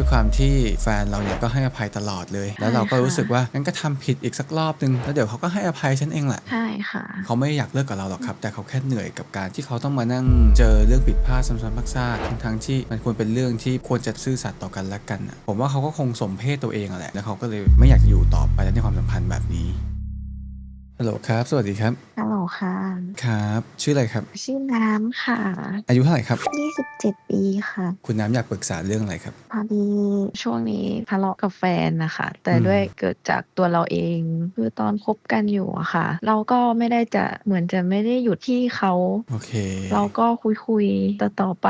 ด้วยความที่แฟนเราเนี่ยก็ให้อภัยตลอดเลย แล้วเราก็ใช่ค่ะรู้สึกว่างั้นก็ทำผิดอีกสักรอบนึงแล้วเดี๋ยวเขาก็ให้อภัยฉันเองแหละใช่ค่ะเขาไม่อยากเลิกกับเราหรอกครับ แต่เขาแค่เหนื่อยกับการที่เขาต้องมานั่งเจอเรื่องผิดพลาดซ้ำๆซากๆทั้งๆที่มันควรเป็นเรื่องที่ควรจะซื่อสัตย์ต่อกันและกันน่ะผมว่าเขาก็คงสมเพศตัวเองอะแหละแล้วเขาก็เลยไม่อยากจะอยู่ต่อไปแล้วในความสัมพันธ์แบบนี้ ฮัลโหลครับ สวัสดีครับ ฮัลโหลค่ะ ครับ ชื่ออะไรครับ ชื่อน้ำค่ะ อายุเท่าไหร่ครับ 27 ปีค่ะ คุณน้ำอยากปรึกษาเรื่องอะไรครับ พอดีช่วงนี้ทะเลาะกับแฟนนะคะ แต่อืม ด้วยเกิดจากตัวเราเอง คือตอนคบกันอยู่อะค่ะ เราก็ไม่ได้จะเหมือนจะไม่ได้หยุดที่เขา โอเค เราก็คุยคุยๆต่อต่อๆไป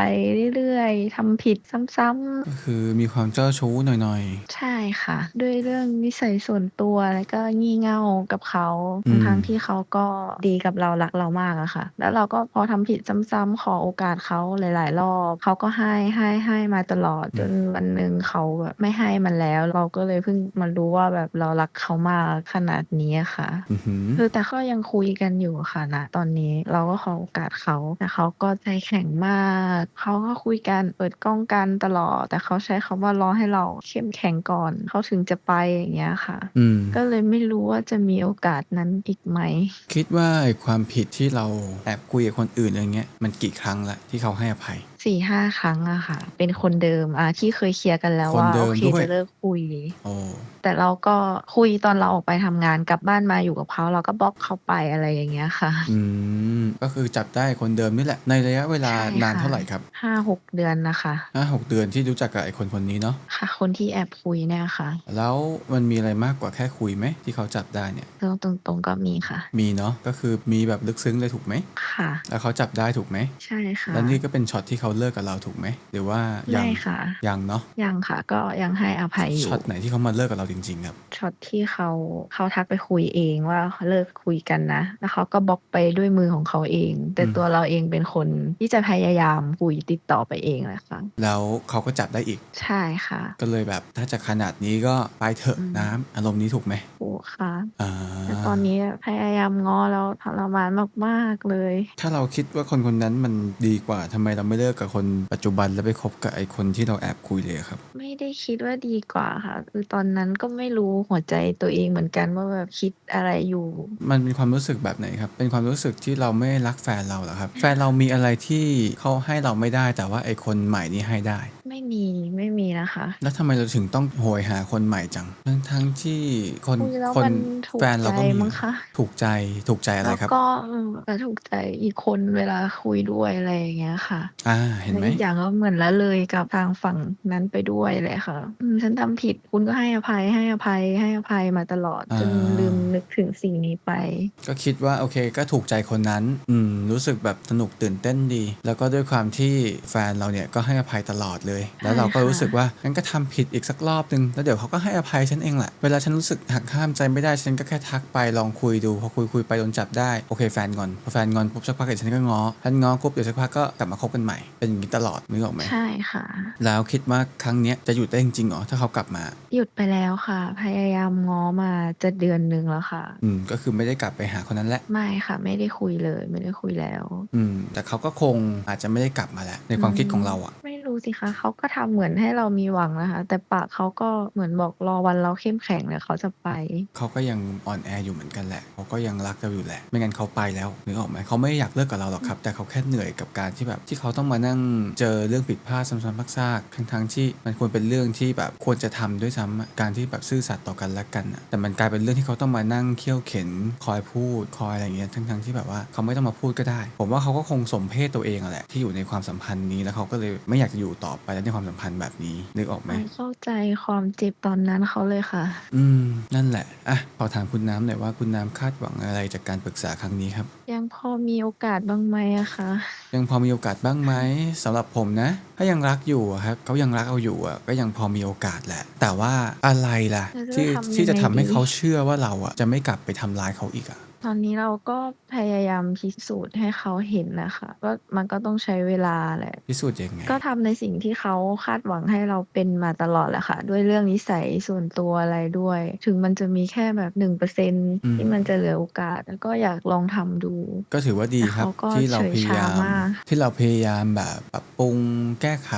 เรื่อยๆทำผิดซ้ำก็คือมีความเจ้าชู้หน่อยๆ ใช่ค่ะ ด้วยเรื่องนิสัยส่วนตัวแล้วก็งี่เง่ากับเขาอืม ทั้ง ๆ ที่เขาก็ดีกับเรา รักเรามากอะค่ะ แล้วเราก็ พอทำผิดซ้ำ ๆ ขอโอกาสเขาหลาย ๆ รอบ เขาก็ให้ให้ให้มาตลอดจนวันหนึ่งเขาแบบไม่ให้มันแล้ว เราก็เลยเพิ่งมารู้ว่าแบบเรารักเขามากขนาดนี้อะค่ะๆอือหือคือ แต่ก็ยังคุยกันอยู่ค่ะ ณ ตอนนี้ เราก็ขอโอกาสเขา แต่เขาก็ใจแข็งมาก เขาก็คุยกัน เปิดกล้องกันตลอด แต่เขาใช้คำว่า รอให้เราเข้มแข็งก่อน เขาถึงจะไป อย่างเงี้ยค่ะ อืม ก็เลยไม่รู้ว่าจะมีโอกาสนั้นอีกไหม คิดว่าความผิดที่เราแอบคุยกับคนอื่นอย่างเงี้ยมันกี่ครั้งละที่เขาให้อภัยสี่ห้าครั้งอะค่ะ เป็นคนเดิมอะที่เคยเคลียร์กันแล้วคนว่า เดิโอมเคด้วย จะเลิกคุย โอ้แต่เราก็คุยตอนเราออกไปทำงานกลับบ้านมาอยู่กับเขา เราก็บล็อกเขาไปอะไรอย่างเงี้ยค่ะ อืม ก็คือจับได้คนเดิมนี่แหละ ในระยะเวลาใช่นานค่ะเท่าไหร่ครับห้าหกเดือนนะคะ ห้าหกเดือนที่รู้จักกับไอ้คนคนนี้เนาะ ค่ะ คนที่แอบคุยเนี่ยค่ะแล้วมันมีอะไรมากกว่าแค่คุยไหมที่เขาจับได้เนี่ย เรื่องตรงๆก็มีค่ะ มีเนาะ ก็คือมีแบบลึกซึ้งเลยถูกไหม ค่ะ แล้วเขาจับได้ถูกไหม ใช่ค่ะ แล้วนี่ก็เป็นช็อตที่เขาเลิกกับเราถูกไหมหรือว่ายังไม่ค่ะ ยังเนาะยังค่ะ ก็ยังให้อภัยอยู่ช็อตไหนที่เขามาเลิกกับเราจริงๆครับช็อตที่เขาเขาทักไปคุยเองว่าเขาเลิกคุยกันนะ แล้วเขาก็บล็อกไปด้วยมือของเขาเอง แต่อืมตัวเราเองเป็นคนที่จะพยายามคุยติดต่อไปเองเลยค่ะแล้วเขาก็จับได้อีก ใช่ค่ะ ก็เลยแบบถ้าจะขนาดนี้ก็ไปเถอะอืมน้ำอารมณ์นี้ถูกไหมโอ้ค่ะอ่าแต่ตอนนี้พยายามง้อแล้วทรมานมากๆเลย ถ้าเราคิดว่าคนคนนั้นมันดีกว่าทำไมเราไม่เลิกกับคนปัจจุบันแล้วไปคบกับไอ้คนที่เราแอบคุยเลยอะครับ ไม่ได้คิดว่าดีกว่าค่ะ คือตอนนั้นก็ไม่รู้หัวใจตัวเองเหมือนกันว่าแบบคิดอะไรอยู่ มันเป็นความรู้สึกแบบไหนครับ เป็นความรู้สึกที่เราไม่รักแฟนเราเหรอครับ แฟนเรามีอะไรที่เขาให้เราไม่ได้ แต่ว่าไอ้คนใหม่นี่ให้ได้ไม่มี ไม่มีนะคะ แล้วทำไมเราถึงต้องโหยหาคนใหม่จัง ทั้งทั้งที่คนคุยแล้วคนมันถูกแฟนเราก็ใจมีมั้งคะ ถูกใจถูกใจอะไรแล้วครับ ก็เออก็ถูกใจอีกคนเวลาคุยด้วยอะไรอย่างเงี้ยค่ะอ่าเห็นไหมและอีกอย่างก็เหมือนละเลยกับทางฝั่งนั้นไปด้วยเลยค่ะอืมฉันทำผิดคุณก็ให้อภัยให้อภัยให้อภัยมาตลอดจนลืมนึกถึงสิ่งนี้ไป ก็คิดว่าโอเคก็ถูกใจคนนั้น อืม รู้สึกแบบสนุกตื่นเต้นดี แล้วก็ด้วยความที่แฟนเราเนี่ยก็ให้อภัยตลอดเลยแล้วเราก็ใช่ค่ะรู้สึกว่างั้นก็ทำผิดอีกสักรอบนึง แล้วเดี๋ยวเขาก็ให้อภัยฉันเองแหละ เวลาฉันรู้สึกหักห้ามใจไม่ได้ฉันก็แค่ทักไปลองคุยดูพอคุยคุยไปโดนจับได้โอเคแฟนงอนพอแฟนงอนปุ๊บสักพักเดี๋ยวฉันก็ง้อฉันง้อปุ๊บเดี๋ยวสักพักก็กลับมาคบกันใหม่เป็นอย่างนี้ตลอดนึกออกไหมใช่ค่ะ แล้วคิดว่าครั้งเนี้ยจะหยุดได้จริงๆเหรอถ้าเขากลับมา หยุดไปแล้วค่ะ พยายามง้อมาจะเดือนหนึ่งแล้วค่ะ อืมก็คือไม่ได้กลับไปหาคนนั้นแหละไม่ค่ะ ไม่ได้คุยเลย ไม่ได้คุยแล้ว อืมแต่เขาก็คงอาจจะไม่ได้กลับมาแล้วในความคิดของเราอะไม่รู้ สิคะ เขาก็ทำเหมือนให้เรามีหวังนะคะ แต่ปากเขาก็เหมือนบอก รอวันเราเข้มแข็งเลยเขาจะไป เขาก็ยังอ่อนแออยู่เหมือนกันแหละ เขาก็ยังรักเราอยู่แหละ ไม่งั้นเขาไปแล้ว นึกออกไหม เขาไม่อยากเลิกกับเราหรอกครับแต่เขาแค่เหนื่อยกับการที่แบบ ที่เขาต้องมานั่งเจอเรื่องผิดพลาดซ้ำๆซากๆ ทั้ง ๆ ที่มันควรเป็นเรื่องที่แบบควรจะทำด้วยซ้ำอะ การที่แบบซื่อสัตย์ต่อกันและกันอะแต่มันกลายเป็นเรื่องที่เขาต้องมานั่งเคี่ยวเข็น คอยพูด คอยอะไรอย่างเงี้ย ทั้ง ๆ ที่แบบว่าเขาไม่ต้องมาพูดก็ได้ ผมว่าเขาก็คงสมเพศตัวเองอะแหละ ที่อยู่ในความสัมพันธ์นี้ แล้วเขาก็เลยไม่อยากจะอยู่ต่อไปแล้วในความสัมพันธ์แบบนี้นึกออกไหม เข้าใจความเจ็บตอนนั้นเขาเลยค่ะ อืม นั่นแหละ อะ ขอถามคุณน้ำหน่อยว่าคุณน้ำคาดหวังอะไรจากการปรึกษาครั้งนี้ครับ ยังพอมีโอกาสบ้างไหมอะคะยังพอมีโอกาสบ้างไหมสำหรับผมนะ ถ้ายังรักอยู่อะครับเขายังรักเอาอยู่อะก็ยังพอมีโอกาสแหละ แต่ว่าอะไรล่ะ ที่ที่จะทำให้เขาเชื่อว่าเราอะจะไม่กลับไปทำร้ายเขาอีกอะ ตอนนี้เราก็พยายามพิสูจน์ให้เขาเห็นน่ะค่ะ ก็ มันก็ต้องใช้เวลาแหละ พิสูจน์ยังไง?ก็ทำในสิ่งที่เขาคาดหวังให้เราเป็นมาตลอดแหละค่ะ ด้วยเรื่องนิสัยส่วนตัวอะไรด้วย ถึงมันจะมีแค่แบบ 1%อืมที่มันจะเหลือโอกาสแต่ก็อยากลองทำดู ก็ถือว่าดีแต่ครัเขาบ ก็ที่เราเฉยพยาชายาม มาก ที่เราพยายามแบบปรับปรุง แก้ไข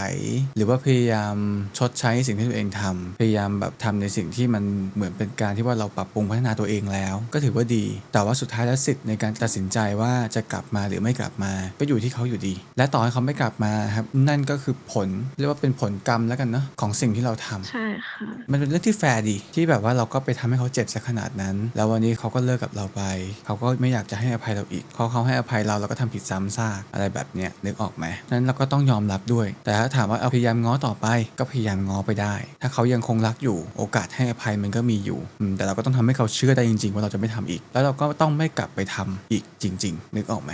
หรือว่าพยายามชดใช้สิ่งที่ตัวเองทำ พยายามแบบทำในสิ่งที่มันเหมือนเป็นการที่ว่า เราปรับปรุงพัฒนาตัวเองแล้ว ก็ถือว่าดี แต่ว่าสุดท้ายแล้วสิทธิ์ในการตัดสินใจว่าจะกลับมาหรือไม่กลับมา ก็อยู่ที่เขาอยู่ดี และต่อให้เขาไม่กลับมาครับนั่นก็คือผลเรียกว่าเป็นผลกรรมแล้วกันเนาะของสิ่งที่เราทำใช่ค่ะมันเป็นเรื่องที่แฟร์ดีที่แบบว่าเราก็ไปทำให้เขาเจ็บเสียขนาดนั้น แล้ววันนี้เขาก็เลิกกับเราไป เขาก็ไม่อยากจะให้อภัยเราอีกพอเขาให้อภัยเราเราก็ทำผิดซ้ำซากอะไรแบบเนี้ยนึกออกไหมนั้นเราก็ต้องยอมรับด้วย แต่ถ้าถามว่าเอาพยายามง้อต่อไป ก็พยายามง้อไปได้ ถ้าเขายังคงรักอยู่โอกาสให้อภัยมันก็มีอยู่อืมแต่เราก็ต้องทำให้เขาเชื่อได้จริงๆว่าเราจะไม่ทำอีก แล้วเราก็ต้องไม่กลับไปทำอีกจริง ๆ นึกออกไหม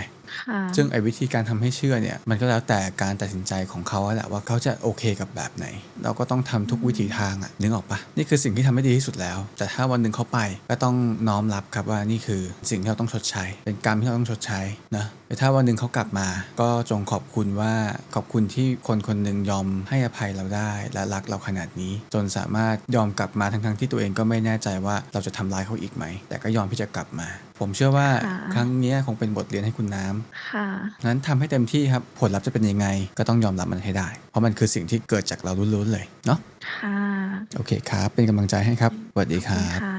ซึ่งไอ้วิธีการทำให้เชื่อเนี่ยมันก็แล้วแต่การตัดสินใจของเขาแหละว่าเขาจะโอเคกับแบบไหน เราก็ต้องทำทุกวิถีทางอะนึกออกปะนี่คือสิ่งที่ทำให้ดีที่สุดแล้ว แต่ถ้าวันหนึ่งเขาไปก็ต้องน้อมรับครับว่านี่คือสิ่งที่เราต้องชดใช้ เป็นกรรมที่เราต้องชดใช้นะแต่ถ้าวันหนึ่งเขากลับมา ก็จงขอบคุณว่าขอบคุณที่คนคนหนึ่งยอมให้อภัยเราได้และรักเราขนาดนี้ จนสามารถยอมกลับมาทั้งๆที่ตัวเองก็ไม่แน่ใจว่าเราจะทำร้ายเขาอีกไหม แต่ก็ยอมที่จะกลับมา ผมเชื่อว่าค่ะครั้งเนี้ยคงเป็นบทเรียนให้คุณน้ำค่ะ นั้นทำให้เต็มที่ครับ ผลลัพธ์จะเป็นยังไง ก็ต้องยอมรับมันให้ได้ เพราะมันคือสิ่งที่เกิดจากเราล้วนๆเลยเนาะ ค่ะ โอเคครับ เป็นกำลังใจให้ครับ สวัสดีคขอบรัคุณบค่ะ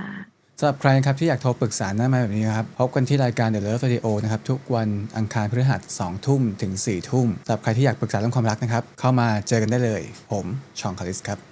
สำหรับใครครับที่อยากโทรปรึกษาหน้าไมาแบบนี้ครับ พบกันที่รายการ The Love Radio นะครับ ทุกวันอังคารพฤหัส2ทุ่มถึง 4 ทุ่มสำหรับใครที่อยากปรึกษาเรื่องความรักนะครับ เข้ามาเจอกันได้เลย ผมชองคาริสครับ